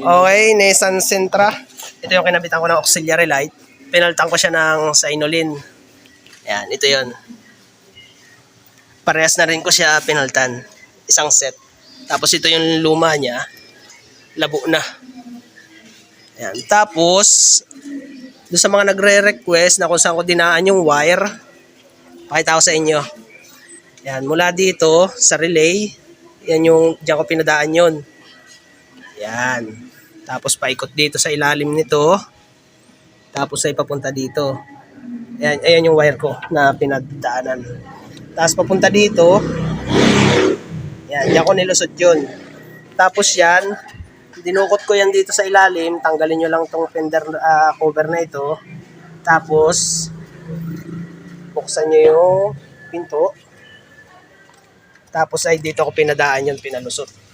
Okay, Nissan Sentra. Ito yung kinabitan ko ng auxiliary light. Pinaltan ko siya ng Sinolin. Yan, ito yon. Parehas na rin ko siya pinaltan. Isang set. Tapos ito yung luma niya. Labo na. Yan. Tapos, doon sa mga nagre-request na kung saan ko dinaan yung wire, pakita ko sa inyo. Yan, mula dito sa relay, yan yung, diyan ko pinadaan yun. Yan. Tapos paikot dito sa ilalim nito. Tapos ay papunta dito. Ayan, ayan yung wire ko na pinagdaanan. Tapos papunta dito. Yan, diyan ko nilusot yun. Tapos yan, dinukot ko yan dito sa ilalim. Tanggalin nyo lang tong fender ah, cover na ito. Tapos, buksan nyo yung pinto. Tapos ay dito ko pinadaan yun, pinalusot.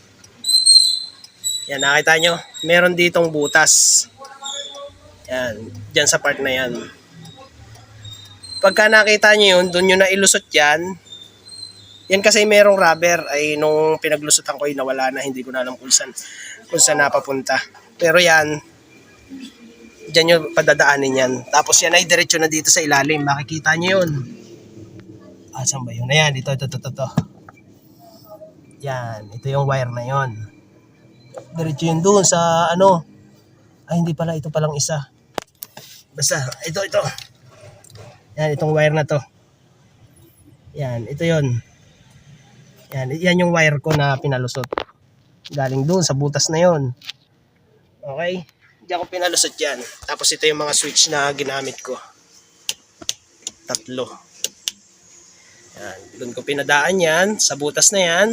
Yan, nakita nyo, meron ditong butas. Yan, dyan sa part na yan. Pagka nakita nyo yun, doon nyo na ilusot yan. Yan kasi merong rubber, ay nung pinaglusotan ko, nawala na, hindi ko na alam kung saan, kung saan napapunta. Pero yan, dyan nyo padadaanin yan. Tapos yan ay diretso na dito sa ilalim, makikita nyo yun. Saan ba yun? Ayan, ito, ito, ito. ito. Yan, ito yung wire na yon. Diretso yun doon sa ano. Ay, hindi pala. Ito palang isa. Basta, ito, ito. Yan, itong wire na to. Yan, ito yon. Yan, yan yung wire ko na pinalusot. Galing doon sa butas na yon. Okay? Diyan ko pinalusot yan. Tapos ito yung mga switch na ginamit ko. Tatlo. Yan, doon ko pinadaan yan. Sa butas na yan.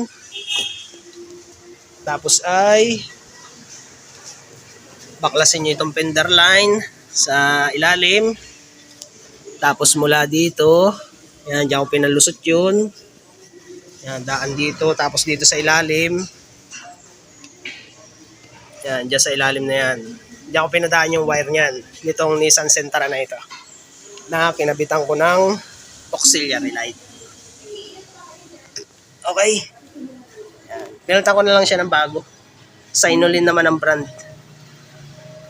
Tapos ay baklasin nyo itong fender line sa ilalim. Tapos mula dito, yan, diyan ko pinalusot yun. Yan, daan dito, tapos dito sa ilalim. Yan, diyan sa ilalim na yan. Diyan ko pinadaan yung wire niyan, nitong Nissan Sentra na ito. Na kinabitan ko ng auxiliary light. Okay. Yan. Pinalitan ko na lang siya ng bago. Sinolin naman ang brand.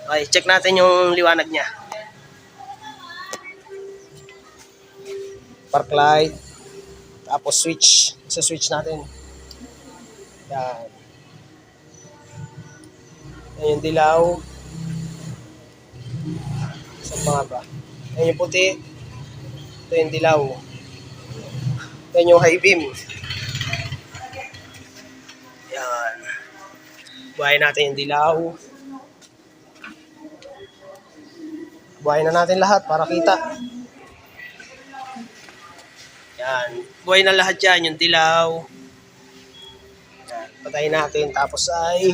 Okay, check natin yung liwanag niya. Park light. Tapos switch. Sa switch natin. Yan. Yan yung dilaw. Pa nga ba? Yan yung puti. Ito yung dilaw. Yan yung high beam. Buhayin natin yung dilaw. Buhayin na natin lahat para kita. Yan. Buhayin na lahat yan, yung dilaw. Yan. Patayin natin. Tapos ay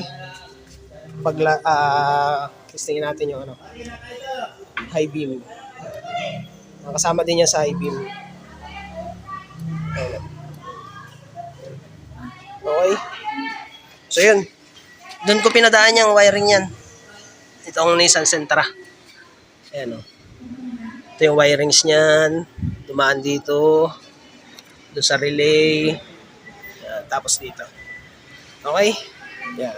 pagla, ah, testingin natin yung ano, high beam. Nakasama din yan sa high beam. Okay. So yun. Doon ko pinadaan yung wiring yan. Itong Nissan Sentra. Ayan o. Ito yung wirings niyan. Dumaan dito. Doon sa relay. Ayan, tapos dito. Okay? Yan.